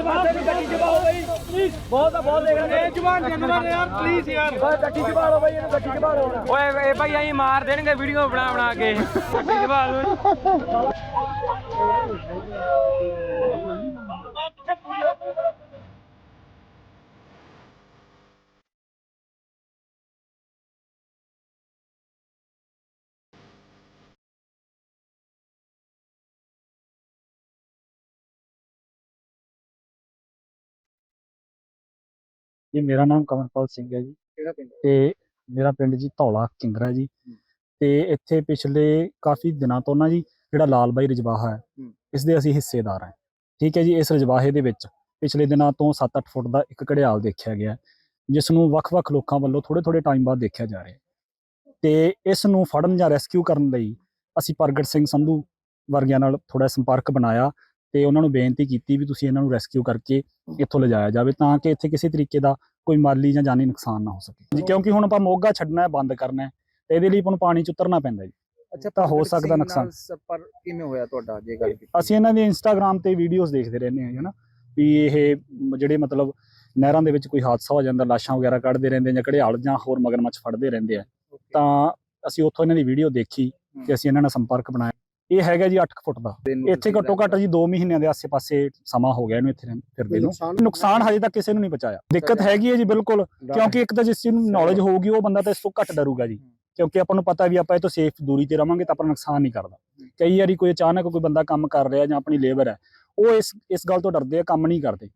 ਪਾਸੇ ਦੀ ਗੱਡੀ ਚਬਾਓ ਬਈ ਪਲੀਜ਼ ਬਹੁਤ ਆ ਬਹੁਤ ਦੇਖ ਰਹੇ ਜਵਾਨ ਜਾਨਵਰ ਯਾਰ ਪਲੀਜ਼ ਯਾਰ। ਗੱਡੀ ਚਬਾ ਲਓ ਬਈ ਇਹਨੂੰ ਗੱਡੀ ਚਬਾ ਲਓ ਓਏ ਇਹ ਭਾਈ ਅਸੀਂ ਮਾਰ ਦੇਣਗੇ ਵੀਡੀਓ ਬਣਾ ਬਣਾ ਕੇ। ਗੱਡੀ ਦੇ ਬਾਅਦ ਜੀ ਮੇਰਾ ਨਾਮ ਕਮਲਪਾਲ ਸਿੰਘ ਹੈ ਜੀ। ਕਿਹੜਾ ਪਿੰਡ ਤੇ ਮੇਰਾ ਪਿੰਡ ਜੀ ਧੌਲਾ ਕਿੰਗਰਾ ਜੀ। ਤੇ ਇੱਥੇ ਪਿਛਲੇ ਕਾਫੀ ਦਿਨਾਂ ਤੋਂ ਨਾ ਜੀ ਜਿਹੜਾ ਲਾਲ ਬਾਈ ਰਜਵਾਹਾ ਹੈ। ਇਸ ਦੇ ਅਸੀਂ ਹਿੱਸੇਦਾਰ ਹਾਂ। ਠੀਕ ਹੈ ਜੀ ਇਸ ਰਜਵਾਹੇ ਦੇ ਵਿੱਚ ਪਿਛਲੇ ਦਿਨਾਂ ਤੋਂ 7-8 ਫੁੱਟ ਦਾ ਇੱਕ ਘੜਿਆਲ ਦੇਖਿਆ ਗਿਆ ਜਿਸ ਨੂੰ ਵੱਖ-ਵੱਖ ਲੋਕਾਂ ਵੱਲੋਂ ਥੋੜੇ-ਥੋੜੇ ਟਾਈਮ ਬਾਅਦ ਦੇਖਿਆ ਜਾ ਰਿਹਾ ਤੇ ਇਸ ਨੂੰ ਫੜਨ ਜਾਂ ਰੈਸਕਿਊ ਕਰਨ ਲਈ ਅਸੀਂ ਪ੍ਰਗਟ ਸਿੰਘ ਸੰਧੂ ਵਰਗਿਆਂ ਨਾਲ ਥੋੜਾ ਸੰਪਰਕ ਬਣਾਇਆ ਤੇ ਉਹਨਾਂ ਨੂੰ ਬੇਨਤੀ ਕੀਤੀ ਵੀ ਤੁਸੀਂ ਇਹਨਾਂ ਨੂੰ ਰੈਸਕਿਊ ਕਰਕੇ ਇੱਥੋਂ ਲਿਜਾਇਆ ਜਾਵੇ ਤਾਂ ਕਿ ਇੱਥੇ ਕਿਸੇ ਤਰੀਕੇ ਦਾ ਕੋਈ ਮਾਲੀ ਜਾਂ ਜਾਨੀ ਨੁਕਸਾਨ ਨਾ ਹੋ ਸਕੇ। ਜੀ ਕਿਉਂਕਿ ਹੁਣ ਆਪਾਂ ਮੋਗਾ ਛੱਡਣਾ ਹੈ ਬੰਦ ਕਰਨਾ ਹੈ ਤੇ ਇਹਦੇ ਲਈ ਆਪਾਂ ਨੂੰ ਪਾਣੀ ਚ ਉਤਰਨਾ ਪੈਂਦਾ ਜੀ। ਅੱਛਾ ਤਾਂ ਹੋ ਸਕਦਾ ਨੁਕਸਾਨ। ਪਰ ਕਿਵੇਂ ਹੋਇਆ ਤੁਹਾਡਾ ਜੇ ਗੱਲ ਕੀਤੀ? ਅਸੀਂ ਇਹਨਾਂ ਦੇ ਇੰਸਟਾਗ੍ਰam ਤੇ ਵੀਡੀਓਜ਼ ਦੇਖਦੇ ਰਹਿੰਦੇ ਹਾਂ ਹਨਾ ਵੀ ਇਹ ਜਿਹੜੇ ਮਤਲਬ ਨਹਿਰਾਂ ਦੇ ਵਿੱਚ ਕੋਈ ਹਾਦਸਾ ਹੋ ਜਾਂਦਾ ਲਾਸ਼ਾਂ ਵਗੈਰਾ ਕੱਢਦੇ ਰਹਿੰਦੇ ਜਾਂ ਘੜਿਆਲ ਜਾਂ ਹੋਰ ਮਗਰਮੱਛ ਫੜਦੇ ਰਹਿੰਦੇ ਆ. ਤਾਂ ਅਸੀਂ ਉੱਥੋਂ ਇਹਨਾਂ ਦੀ ਵੀਡੀਓ ਦੇਖੀ ਤੇ ਅਸੀਂ ਇਹਨਾਂ ਨਾਲ ਸੰਪਰਕ ਬਣਾਇਆ। ਇਹ ਹੈਗਾ ਜੀ 8 ਫੁੱਟ ਦਾ। ਇੱਥੇ ਘੱਟੋ ਘੱਟ ਜੀ 2 ਮਹੀਨਿਆਂ ਦੇ ਆਸੇ-ਪਾਸੇ ਸਮਾਂ ਹੋ ਗਿਆ ਇਹਨੂੰ ਇੱਥੇ ਫਿਰਦੇ ਨੂੰ। ਨੁਕਸਾਨ ਹਜੇ ਤੱਕ ਕਿਸੇ ਨੂੰ ਨਹੀਂ ਪਹੁੰਚਾਇਆ। ਦਿੱਕਤ ਹੈਗੀ ਹੈ ਜੀ ਬਿਲਕੁਲ ਕਿਉਂਕਿ ਇੱਕ ਤਾਂ ਜਿਸ ਚੀਜ਼ ਨੂੰ ਨੌਲੇਜ ਹੋਊਗੀ ਉਹ ਬੰਦਾ ਤਾਂ ਇਸ ਤੋਂ ਘੱਟ ਡਰੂਗਾ ਜੀ। ਕਿਉਂਕਿ ਆਪਾਂ ਨੂੰ ਪਤਾ ਵੀ ਆਪਾਂ ਇਹ ਤੋਂ ਸੇਫ ਦੂਰੀ ਤੇ ਰਵਾਂਗੇ ਤਾਂ ਆਪਾਂ ਨੁਕਸਾਨ ਨਹੀਂ ਕਰਦਾ। ਕਈ ਵਾਰੀ ਕੋਈ ਅਚਾਨਕ ਕੋਈ ਬੰਦਾ ਕੰਮ ਕਰ ਰਿਹਾ ਜਾਂ ਆਪਣੀ ਲੇਬਰ ਹੈ ਉਹ ਇਸ ਇਸ ਗੱਲ ਤੋਂ ਡਰਦੇ ਆ ਕੰਮ ਨਹੀਂ ਕਰਦੇ।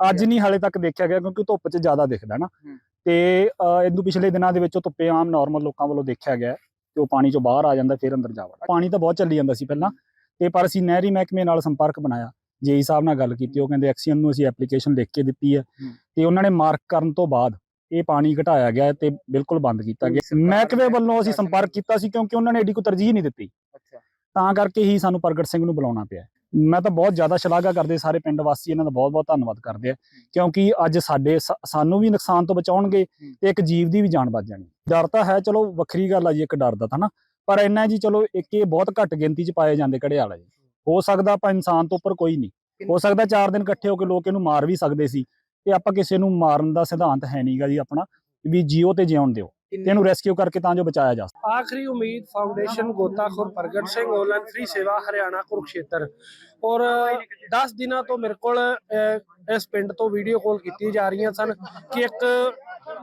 ਅੱਜ ਨਹੀਂ ਹਾਲੇ ਤੱਕ ਦੇਖਿਆ ਗਿਆ ਕਿਉਂਕਿ ਧੁੱਪ 'ਚ ਜ਼ਿਆਦਾ ਦਿਖਦਾ ਨਾ। ਤੇ ਇਹਨੂੰ ਪਿਛਲੇ ਦਿਨਾਂ ਦੇ ਵਿੱਚ ਧੁੱਪੇ ਆਮ ਨਾਰਮਲ ਲੋਕਾਂ ਵੱਲੋਂ ਦੇਖਿਆ ਗਿਆ ਕਿ ਉਹ ਪਾਣੀ 'ਚੋਂ ਬਾਹਰ ਆ ਜਾਂਦਾ ਫਿਰ ਅੰਦਰ ਜਾ ਵੜਦਾ। ਪਾਣੀ ਤਾਂ ਬਹੁਤ ਚੱਲੀ ਜਾਂਦਾ ਸੀ ਪਹਿਲਾਂ ਤੇ ਪਰ ਅਸੀਂ ਨਹਿਰੀ ਮਹਿਕਮੇ ਨਾਲ ਸੰਪਰਕ ਬਣਾਇਆ। ਜੇਈ ਸਾਹਿਬ ਨਾਲ ਗੱਲ ਕੀਤੀ ਉਹ ਕਹਿੰਦੇ ਐਕਸੀਅਨ ਨੂੰ ਅਸੀਂ ਐਪਲੀਕੇਸ਼ਨ ਲਿਖ ਕੇ ਦਿੱਤੀ ਹੈ। ਤੇ ਉਹਨਾਂ ਨੇ ਮਾਰਕ ਕਰਨ ਤੋਂ ਬਾਅਦ ਇਹ ਪਾਣੀ ਘਟਾਇਆ ਗਿਆ ਤੇ ਬਿਲਕੁਲ ਬੰਦ ਕੀਤਾ ਗਿਆ। ਮਹਿਕਮੇ ਵੱਲੋਂ ਅਸੀਂ ਸੰਪਰਕ ਕੀਤਾ ਸੀ ਕਿਉਂਕਿ ਉਹਨਾਂ ਨੇ ਏਡੀ ਕੋਈ ਤਰਜੀਹ ਨਹੀਂ ਦਿੱਤੀ। ਅੱਛਾ। ਤਾਂ ਕਰਕੇ ਹੀ ਸਾਨੂੰ ਪ੍ਰਗਟ ਸਿੰਘ ਨੂੰ ਬੁਲਾਉਣਾ ਪਿਆ। ਮੈਂ ਤਾਂ ਬਹੁਤ ਜ਼ਿਆਦਾ ਸ਼ਲਾਘਾ ਕਰਦੇ ਸਾਰੇ ਪਿੰਡ ਵਾਸੀ ਇਹਨਾਂ ਦਾ ਬਹੁਤ ਬਹੁਤ ਧੰਨਵਾਦ ਕਰਦੇ ਆ। ਕਿਉਂਕਿ ਅੱਜ ਸਾਡੇ ਸਾਨੂੰ ਵੀ ਨੁਕਸਾਨ ਤੋਂ ਬਚਾਉਣਗੇ ਤੇ ਇੱਕ ਜੀਵ ਦੀ ਵੀ ਜਾਨ ਬਚ ਜਾਣੀ। ਡਰ ਤਾਂ ਹੈ ਚਲੋ ਵੱਖਰੀ ਗੱਲ ਆ ਜੀ ਇੱਕ ਡਰ ਦਾ ਤਾਂ ਨਾ। ਪਰ ਇੰਨਾ ਜੀ ਚਲੋ ਇੱਕ ਇਹ ਬਹੁਤ ਘੱਟ ਗਿਣਤੀ 'ਚ ਪਾਏ ਜਾਂਦੇ ਘੜਿਆਲ ਆ ਜੀ। ਹੋ ਸਕਦਾ ਆਪਾਂ ਇਨਸਾਨ ਤੋਂ ਉੱਪਰ ਕੋਈ ਨਹੀਂ। ਹੋ ਸਕਦਾ ਚਾਰ ਦਿਨ ਇਕੱਠੇ ਹੋ ਕੇ ਲੋਕ ਇਹਨੂੰ ਮਾਰ ਵੀ ਸਕਦੇ ਸੀ। ਤੇ ਆਪਾਂ ਕਿਸੇ ਨੂੰ ਮਾਰਨ ਦਾ ਸਿਧਾਂਤ ਹੈ ਨਹੀਂਗਾ ਜੀ ਆਪਣਾ ਵੀ ਜੀਓ ਤੇ ਜਿਉਣ ਦਿਓ। ਤੇ ਇਹਨੂੰ ਰੈਸਕਿਊ ਕਰਕੇ ਤਾਂ ਜੋ ਬਚਾਇਆ ਜਾ ਸਕੇ। ਆਖਰੀ ਉਮੀਦ ਫਾਊਂਡੇਸ਼ਨ ਗੋਤਾਖੋਰ ਪ੍ਰਗਟ ਸਿੰਘ ਆਨਲਾਈਨ ਫ੍ਰੀ ਸੇਵਾ ਹਰਿਆਣਾ ਕੁਰੂਕਸ਼ੇਤਰ। ਔਰ 10 ਦਿਨਾਂ ਤੋਂ ਮੇਰੇ ਕੋਲ ਇਸ ਪਿੰਡ ਤੋਂ ਵੀਡੀਓ ਕਾਲ ਕੀਤੀ ਜਾ ਰਹੀਆਂ ਸਨ ਕਿ ਇੱਕ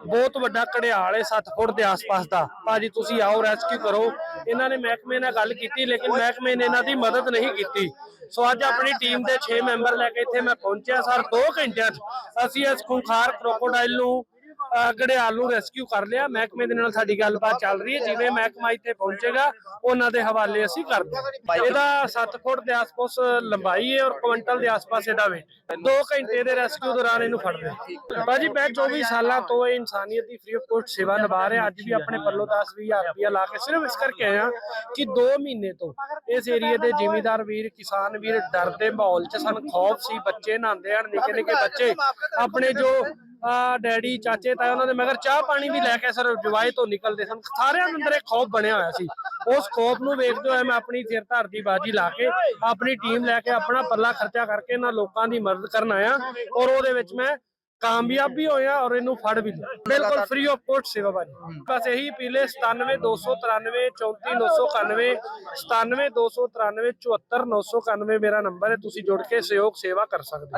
ਬਹੁਤ ਵੱਡਾ ਘੜਿਆਲ ਹੈ 7 ਫੁੱਟ ਦੇ ਆਸ-ਪਾਸ ਦਾ। ਭਾਜੀ ਤੁਸੀਂ ਆਓ ਰੈਸਕਿਊ ਕਰੋ। ਇਹਨਾਂ ਨੇ ਮਹਿਕਮੇ ਨਾਲ ਗੱਲ ਕੀਤੀ ਲੇਕਿਨ ਮਹਿਕਮੇ ਨੇ ਇਹਨਾਂ ਦੀ ਮਦਦ ਨਹੀਂ ਕੀਤੀ। ਸੋ ਅੱਜ ਆਪਣੀ ਟੀਮ ਦੇ 6 ਮੈਂਬਰ ਲੈ ਕੇ ਇੱਥੇ ਮੈਂ ਪਹੁੰਚਿਆ ਸਰ 2 ਘੰਟਿਆਂ 'ਚ ਅਸੀਂ ਇਸ ਖੁੰਖਾਰ ਕ੍ਰੋਕੋਡਾਈਲ ਨੂੰ ਅਹ ਨੂੰ ਰੈਸਕਿਊ ਕਰ ਲਿਆ। ਮਹਿਕਮੇ ਦੇ ਨਾਲ ਸਾਡੀ ਗੱਲਬਾਤ ਚੱਲ ਰਹੀ ਹੈ। ਜਿਵੇਂ ਮਹਿਕਮਾ ਇੱਥੇ ਪਹੁੰਚੇਗਾ, ਉਹਨਾਂ ਦੇ ਹਵਾਲੇ ਅਸੀਂ ਕਰ ਦਾਂਗੇ ਇਹਦਾ 7 ਫੁੱਟ ਦੇ ਆਸ-ਪਾਸ ਲੰਬਾਈ ਹੈ ਔਰ ਕੁਇੰਟਲ ਦੇ ਆਸ-ਪਾਸ ਇਹਦਾ weight 2 ਘੰਟੇ ਦੇ ਰੈਸਕਿਊ ਦੌਰਾਨ ਇਹਨੂੰ ਫੜ ਲਿਆ ਭਾਜੀ, ਮੈਂ 24 ਸਾਲਾਂ ਤੋਂ ਇਹ ਇਨਸਾਨੀਅਤ ਦੀ ਫ੍ਰੀ ਆਫ ਕੋਸਟ ਸੇਵਾ ਨਿਭਾ ਰਿਹਾ। ਅੱਜ ਵੀ ਆਪਣੇ ਪੱਲੋਂ 10-20000 ਰੁਪਇਆ ਲਾ ਕੇ ਸਿਰਫ ਇਸ ਕਰਕੇ ਆਇਆ ਕਿ 2 ਮਹੀਨੇ ਤੋਂ ਇਸ ਏਰੀਏ ਦੇ ਜਿਮੀਦਾਰ ਵੀਰ, ਕਿਸਾਨ ਵੀਰ ਡਰ ਦੇ ਮਾਹੌਲ 'ਚ ਸਨ। ਖੌਫ ਸੀ। ਬੱਚੇ ਨਹਾਉਂਦੇ ਹਨ ਨਿੱਕੇ ਨਿੱਕੇ ਬੱਚੇ। ਆਪਣੇ ਜੋ ਡੈਡੀ ਚਾਚੇ ਤਾਏ ਉਹਨਾਂ ਦੇ ਮਗਰ ਚਾਹ ਪਾਣੀ ਵੀ ਲੈ ਕੇ ਸਰ ਜਵਾਈ ਤੋਂ ਨਿਕਲਦੇ ਸਨ। ਸਾਰਿਆਂ ਦੇ ਅੰਦਰ ਇੱਕ ਖੌਫ ਬਣਿਆ ਹੋਇਆ ਸੀ। ਉਸ ਖੌਫ ਨੂੰ ਵੇਖਦੇ ਹੋਏ ਮੈਂ ਆਪਣੀ ਸਿਰ ਧਰ ਦੀ ਬਾਜੀ ਲਾ ਕੇ ਆਪਣੀ ਟੀਮ ਲੈ ਕੇ ਆਪਣਾ ਪੱਲਾ ਖਰਚਾ ਕਰਕੇ ਇਹਨਾਂ ਲੋਕਾਂ ਦੀ ਮਦਦ ਕਰਨ ਆਇਆ ਔਰ ਉਹਦੇ ਵਿੱਚ ਮੈਂ ਕਾਮਯਾਬ ਵੀ ਹੋਇਆ ਔਰ ਇਹਨੂੰ ਫੜ ਵੀ ਲਿਆ। ਬਿਲਕੁਲ ਫ੍ਰੀ ਆਫ ਕੋਸਟ ਸੇਵਾ ਬਾਜੀ। ਬਸ ਇਹੀ ਪੀਲੇ 97293 34991 97293 74991 ਮੇਰਾ ਨੰਬਰ ਹੈ। ਤੁਸੀਂ ਜੁੜ ਕੇ ਸਹਿਯੋਗ ਸੇਵਾ ਕਰ ਸਕਦੇ